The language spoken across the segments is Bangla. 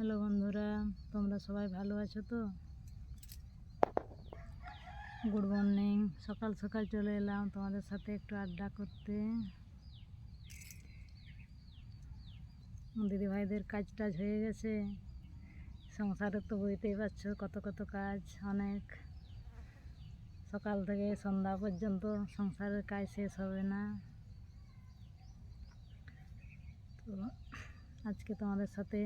হ্যালো বন্ধুরা, তোমরা সবাই ভালো আছো তো? গুড মর্নিং সকাল সকাল চলে এলাম তোমাদের সাথে একটু আড্ডা করতে। দিদি ভাইদের কাজ টাজ হয়ে গেছে। সংসারে তো বুঝতেই পারছ, কত কত কাজ, অনেক। সকাল থেকে সন্ধ্যা পর্যন্ত সংসারের কাজ শেষ হবে না। তো আজকে তোমাদের সাথে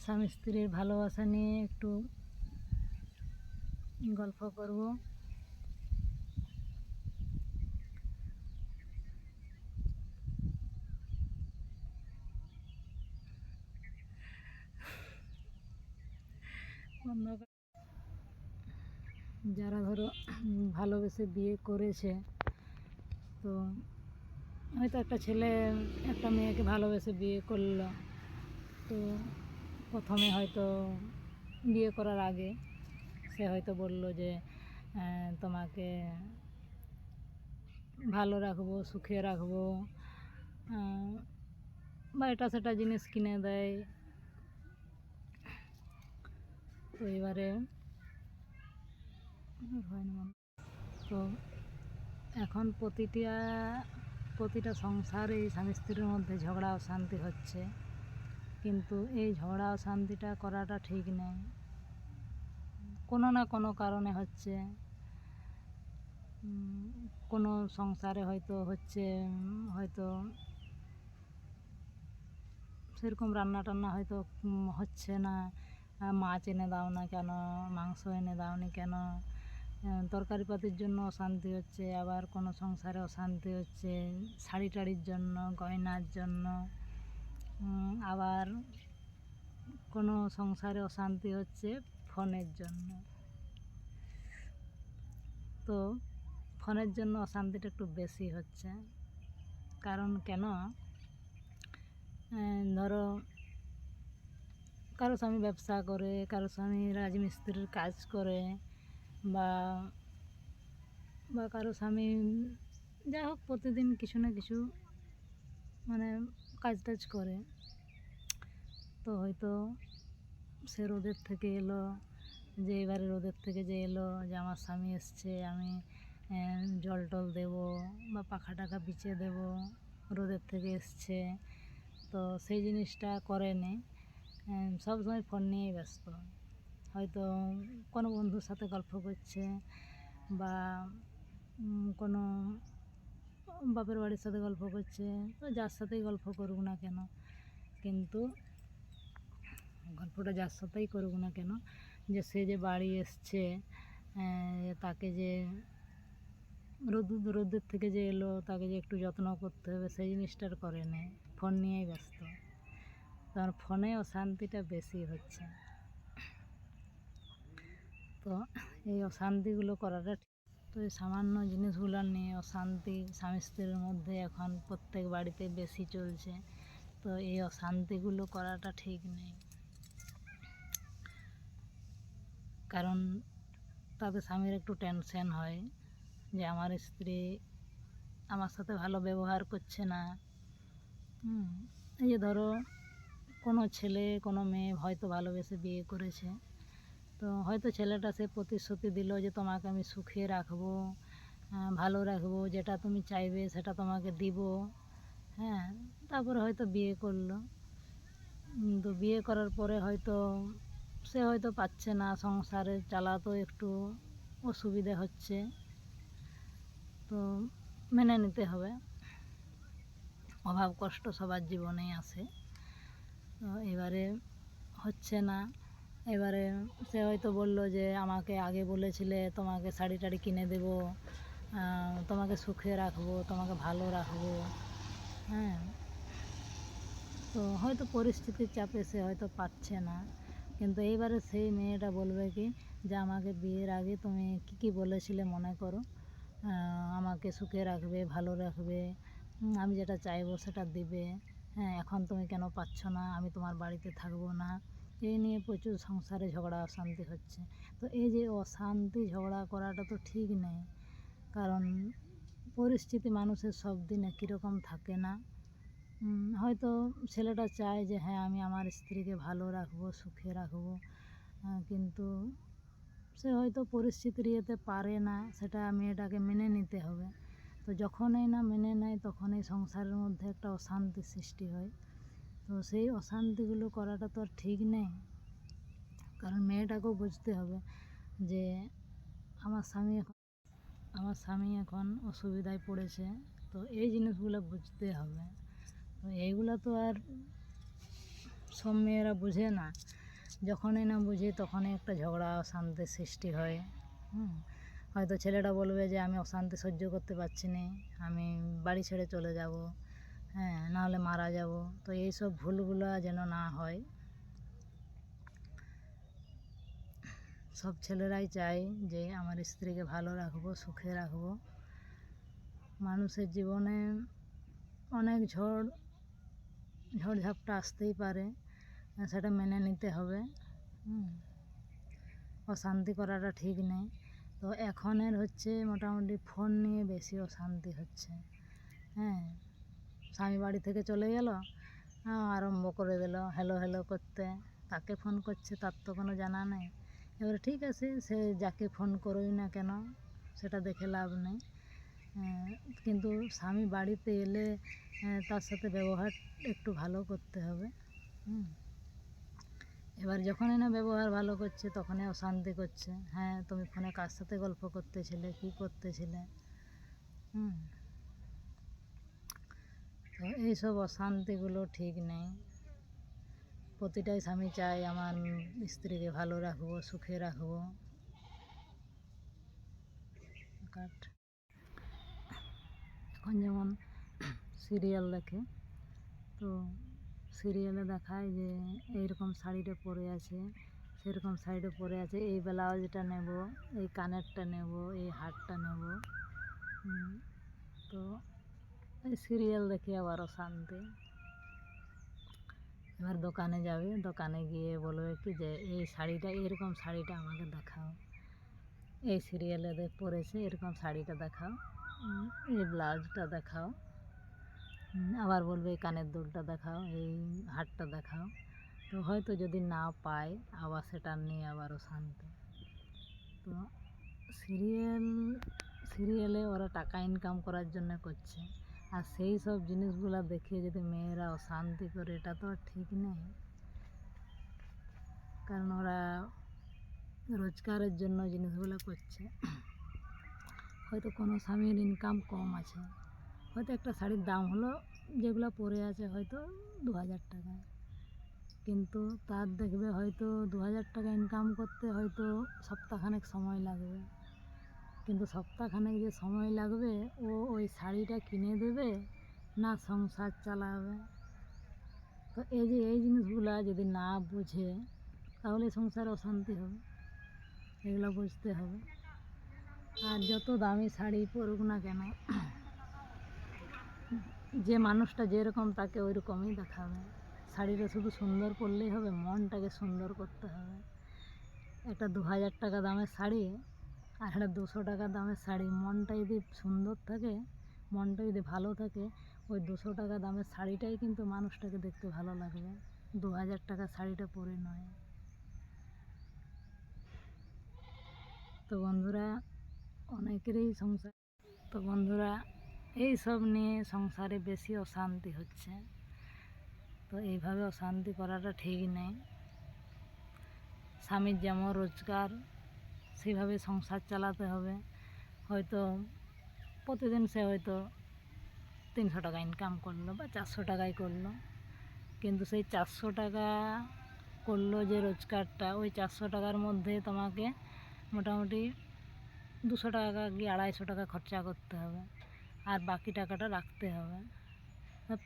স্বামী স্ত্রীর ভালোবাসা নিয়ে একটু গল্প করব। যারা ধরো ভালোবেসে বিয়ে করেছে, তো হয়তো একটা ছেলে, একটা মেয়েকে ভালোবেসে বিয়ে করল। তো প্রথমে হয়তো বিয়ে করার আগে সে হয়তো বলল যে তোমাকে ভালো রাখব, সুখে রাখব বা এটা সেটা জিনিস কিনে দেয়। তো এবারে তো এখন প্রতিটা প্রতিটা সংসারে স্বামী স্ত্রীর মধ্যে ঝগড়া অশান্তি হচ্ছে। কিন্তু এই ঝগড়া অশান্তিটা করাটা ঠিক নেই। কোনো না কোনো কারণে হচ্ছে কোনো সংসারে হয়তো হচ্ছে, হয়তো সেরকম রান্না টান্না হয়তো হচ্ছে না। মাছ এনে দাও না কেন? মাংস এনে দাও নি কেন? তরকারি পাতির জন্য অশান্তি হচ্ছে, আবার কোনো সংসারে অশান্তি হচ্ছে শাড়ি টাড়ির জন্য, গয়নার জন্য। আবার কোনো সংসারে অশান্তি হচ্ছে ফোনের জন্য। তো ফোনের জন্য অশান্তিটা একটু বেশি হচ্ছে। কারণ কেন? ধরো কারও স্বামী ব্যবসা করে, কারও স্বামী রাজমিস্ত্রির কাজ করে বা বা কারও স্বামী যাই হোক প্রতিদিন কিছু না কিছু মানে কাজ টাজ করে। তো হয়তো সে রোদের থেকে এলো, যে এবারে রোদের থেকে যে এলো যে আমার স্বামী এসছে, আমি জল টল দেবো বা পাখা টাখা বিছিয়ে দেবো, রোদের থেকে এসছে। তো সেই জিনিসটা করেনি সব সময় ফোন নিয়েই ব্যস্ত। হয়তো কোনো বন্ধুর সাথে গল্প করছে বা কোনো বাপের বাড়ির সাথে গল্প করছে, তো যার সাথেই গল্প করুক না কেন। কিন্তু গল্পটা যার সাথেই করুক না কেন, যে সে যে বাড়ি এসছে তাকে যে রোদ রোদের থেকে যে এলো, তাকে যে একটু যত্ন করতে হবে, সেই জিনিসটার করে নেই। ফোন নিয়েই ব্যস্ত। তার ফোনে অশান্তিটা বেশি হচ্ছে। তো এই অশান্তিগুলো করাটা। তো এই সামান্য জিনিসগুলো নিয়ে অশান্তি স্বামী স্ত্রীর মধ্যে এখন প্রত্যেক বাড়িতে বেশি চলছে। তো এই অশান্তিগুলো করাটা ঠিক নেই। কারণ তাতে স্বামীর একটু টেনশন হয় যে আমার স্ত্রী আমার সাথে ভালো ব্যবহার করছে না। এই যে ধরো কোনো ছেলে কোনো মেয়ে হয়তো ভালোবেসে বিয়ে করেছে। তো হয়তো ছেলেটা সে প্রতিশ্রুতি দিল যে তোমাকে আমি সুখে রাখব ভালো রাখব যেটা তুমি চাইবে সেটা তোমাকে দিব। হ্যাঁ তারপরে হয়তো বিয়ে করল। উম, তো বিয়ে করার পরে হয়তো সে হয়তো পাচ্ছে না, সংসারে চালাতেও একটু অসুবিধে হচ্ছে। তো মেনে নিতে হবে। অভাব, কষ্ট সবার জীবনেই আসে তো এবারে হচ্ছে না। এবারে সে হয়তো বলল যে, আমাকে আগে বলেছিলে তোমাকে শাড়ি টাড়ি কিনে দেবো তোমাকে সুখে রাখব, তোমাকে ভালো রাখব। হ্যাঁ। তো হয়তো পরিস্থিতির চাপে সে হয়তো পাচ্ছে না। কিন্তু এইবারে সেই মেয়েটা বলবে কি যে, আমাকে বিয়ের আগে তুমি কী কী বলেছিলে মনে করো? আমাকে সুখে রাখবে, ভালো রাখবে আমি যেটা চাইব সেটা দিবে। হ্যাঁ এখন তুমি কেন পাচ্ছ না? আমি তোমার বাড়িতে থাকব না। এই নিয়ে প্রচুর সংসারে ঝগড়া, অশান্তি হচ্ছে। তো এই যে অশান্তি ঝগড়া করাটা তো ঠিক নেই। কারণ পরিস্থিতি মানুষের সব দিন একই রকম থাকে না। হয়তো ছেলেটা চায় যে হ্যাঁ আমি আমার স্ত্রীকে ভালো রাখব, সুখে রাখব। কিন্তু সে হয়তো পরিস্থিতির ইয়েতে পারে না, সেটা মেয়েটাকে মেনে নিতে হবে। তো যখনই না মেনে নেয়, তখনই সংসারের মধ্যে একটা অশান্তি সৃষ্টি হয়। তো সেই অশান্তিগুলো করাটা তো আর ঠিক নেই। কারণ মেয়েটাকেও বুঝতে হবে যে, আমার স্বামী এখন, আমার স্বামী এখন অসুবিধায় পড়েছে। তো এই জিনিসগুলো বুঝতে হবে। এইগুলো তো আর সব মেয়েরা বুঝে না। যখনই না বুঝে, তখনই একটা ঝগড়া অশান্তির সৃষ্টি হয়। হয়তো ছেলেটা বলবে যে, আমি অশান্তি সহ্য করতে পারছি না। আমি বাড়ি ছেড়ে চলে যাব। হ্যাঁ নাহলে মারা যাব। তো এই সব ভুলগুলো যেন না হয়। সব ছেলেরাই চায় যে, আমার স্ত্রীকে ভালো রাখব, সুখে রাখব। মানুষের জীবনে অনেক ঝড় ঝড়ঝাপটা আসতেই পারে। সেটা মেনে নিতে হবে। অশান্তি করাটা ঠিক নেই। তো এখনের হচ্ছে মোটামুটি ফোন নিয়ে বেশি অশান্তি হচ্ছে। হ্যাঁ স্বামী বাড়ি থেকে চলে গেল আরম্ভ করে দিল, হ্যালো হ্যালো করতে। তাকে ফোন করছে, তার তো কোনো জানা নেই। এবারে ঠিক আছে, সে যাকে ফোন করোই না কেন, সেটা দেখে লাভ নেই। কিন্তু স্বামী বাড়িতে এলে তার সাথে ব্যবহার একটু ভালো করতে হবে এবার যখনই না ব্যবহার ভালো করছে, তখনই অশান্তি করছে হ্যাঁ তুমি ফোনে কার সাথে গল্প করতেছিলে, কী করতেছিলে, হুম। তো এইসব অশান্তিগুলো ঠিক নেই। প্রতিটাই স্বামী চায় আমার স্ত্রীকে ভালো রাখব, সুখে রাখব। কাট। এখন যেমন সিরিয়াল দেখে, তো সিরিয়ালে দেখায় যে এইরকম শাড়িটা পরে আছে, সেরকম শাড়িটা পরে আছে, এই ব্লাউজটা নেব, এই কানেরটা নেব, এই হারটা নেব তো এই সিরিয়াল দেখে আবারও অশান্তি এবার দোকানে যাবে, দোকানে গিয়ে বলবে কি যে এই শাড়িটা, এরকম শাড়িটা আমাকে দেখাও। এই সিরিয়ালে পরেছে, এরকম শাড়িটা দেখাও। এই ব্লাউজটা দেখাও। আবার বলবে এই কানের দুলটা দেখাও, এই হারটা দেখাও। তো হয়তো যদি না পায়, আবার সেটা নিয়ে আবারও অশান্তি তো সিরিয়াল, সিরিয়ালে ওরা টাকা ইনকাম করার জন্য করছে। আর সেই সব জিনিসগুলো দেখে যদি মেয়েরা অশান্তি করে, এটা তো ঠিক নেই। কারণ ওরা রোজগারের জন্য জিনিসগুলো করছে। হয়তো কোনো স্বামীর ইনকাম কম আছে। হয়তো একটা শাড়ির দাম হলো যেগুলো পরে আছে হয়তো দু হাজার টাকা। কিন্তু তার দেখবে হয়তো দু হাজার টাকা ইনকাম করতে হয়তো সপ্তাহখানেক সময় লাগবে। কিন্তু সপ্তাহখানেক যে সময় লাগবে, ও ওই শাড়িটা কিনে দেবে না সংসার চালাবে। তো এই যে, এই জিনিসগুলো যদি না বুঝে, তাহলে সংসারে অশান্তি হবে। এগুলো বুঝতে হবে। আর যত দামি শাড়ি পরুক না কেন, যে মানুষটা যেরকম তাকে ওই রকমই দেখাবে। শাড়িটা শুধু সুন্দর করলেই হবে, মনটাকে সুন্দর করতে হবে। একটা দু হাজার টাকা দামের শাড়ি আর একটা দুশো টাকা দামের শাড়ি, মনটা যদি সুন্দর থাকে, মনটা যদি ভালো থাকে, ওই দুশো টাকা দামের শাড়িটাই কিন্তু মানুষটাকে দেখতে ভালো লাগবে। দু হাজার টাকা শাড়িটা পরে নয়। তো বন্ধুরা অনেকেরই সংসার। তো বন্ধুরা এই সব নিয়ে সংসারে বেশি অশান্তি হচ্ছে। তো এইভাবে অশান্তি করাটা ঠিক নেই। স্বামীর যেমন রোজগার সেভাবে সংসার চালাতে হবে। হয়তো প্রতিদিন সে হয়তো তিনশো টাকা ইনকাম করল বা চারশো টাকাই করল। কিন্তু সেই চারশো টাকা করল যে রোজগারটা, ওই চারশো টাকার মধ্যে তোমাকে মোটামুটি দুশো টাকা কি আড়াইশো টাকা খরচা করতে হবে। আর বাকি টাকাটা রাখতে হবে।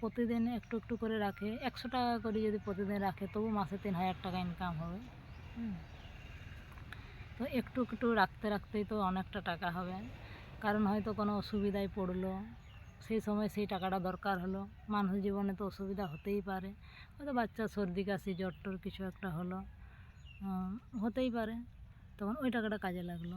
প্রতিদিন একটু একটু করে রাখে। একশো টাকা করে যদি প্রতিদিন রাখে, তবু মাসে তিন হাজার টাকা ইনকাম হবে। তো একটু একটু রাখতে রাখতেই তো অনেকটা টাকা হবে। কারণ হয়তো কোনো অসুবিধায় পড়ল। সেই সময় সেই টাকাটা দরকার হলো। মানুষ জীবনে তো অসুবিধা হতেই পারে। হয়তো বাচ্চা, সর্দি, কাশি জ্বর টর কিছু একটা হলো। হতেই পারে। তখন ওই টাকাটা কাজে লাগল।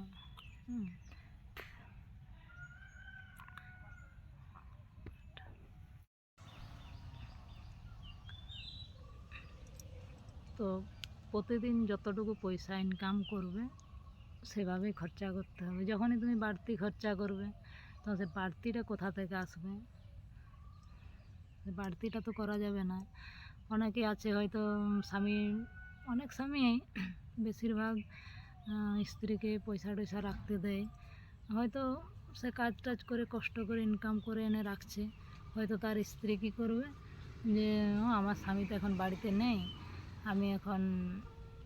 তো প্রতিদিন যতটুকু পয়সা ইনকাম করবে, সেভাবেই খরচা করতে হবে। যখনই তুমি বাড়তি খরচা করবে, তখন সে বাড়তিটা কোথা থেকে আসবে? বাড়তিটা তো করা যাবে না। অনেকে আছে হয়তো স্বামী, অনেক স্বামী বেশিরভাগ স্ত্রীকে পয়সা টয়সা রাখতে দেয়। হয়তো সে কাজ টাজ করে, কষ্ট করে ইনকাম করে এনে রাখছে। হয়তো তার স্ত্রী কী করবে? যে আমার স্বামী তো এখন বাড়িতে নেই। আমি এখন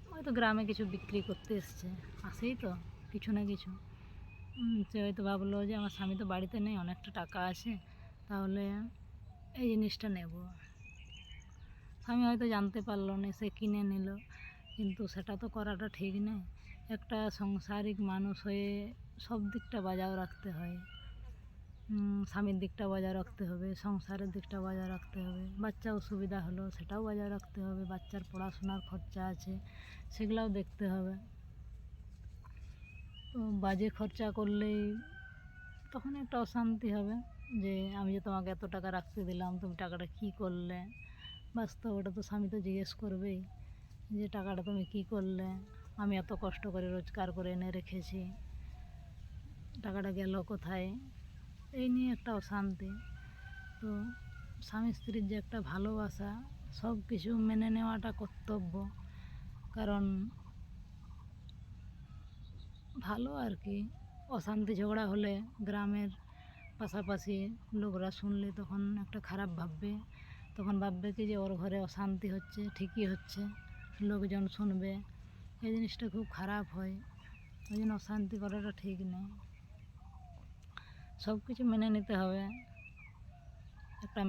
হয়তো গ্রামে কিছু বিক্রি করতে এসছে। আসেই তো, কিছু না কিছু। সে হয়তো ভাবলো যে, আমার স্বামী তো বাড়িতে নেই, অনেকটা টাকা আছে। তাহলে এই জিনিসটা নেব। স্বামী হয়তো জানতে পারল না, সে কিনে নিল। কিন্তু সেটা তো করাটা ঠিক নয়। একটা সংসারিক মানুষ হয়ে সব দিকটা বজায় রাখতে হয়। স্বামীর দিকটা বজায় রাখতে হবে, সংসারের দিকটা বজায় রাখতে হবে। বাচ্চা অসুবিধা হলো সেটাও বজায় রাখতে হবে, বাচ্চার পড়াশোনার খরচা আছে সেগুলোও দেখতে হবে। তো বাজে খরচা করলেই তখন একটা অশান্তি হবে যে আমি যে তোমাকে এত টাকা রাখতে দিলাম, তুমি টাকাটা কী করলে? বাস্তব ওটা তো স্বামী তো জিজ্ঞেস করবেই যে টাকাটা তুমি কী করলে? আমি এত কষ্ট করে রোজগার করে এনে রেখেছি। টাকাটা গেল কোথায়? এই নিয়ে একটা অশান্তি। তো স্বামী স্ত্রীর যে একটা ভালোবাসা, সব কিছু মেনে নেওয়াটা কর্তব্য। কারণ ভালো আর কি, অশান্তি ঝগড়া হলে গ্রামের পাশাপাশি লোকরা শুনলে তখন একটা খারাপ ভাববে। তখন ভাববে কি যে ওর ঘরে অশান্তি হচ্ছে, ঠিকই হচ্ছে। লোকজন শুনবে। এই জিনিসটা খুব খারাপ হয়। ওই জন্য অশান্তি করাটা ঠিক নেই। সব কিছু মেনে নিতে হবে। একটা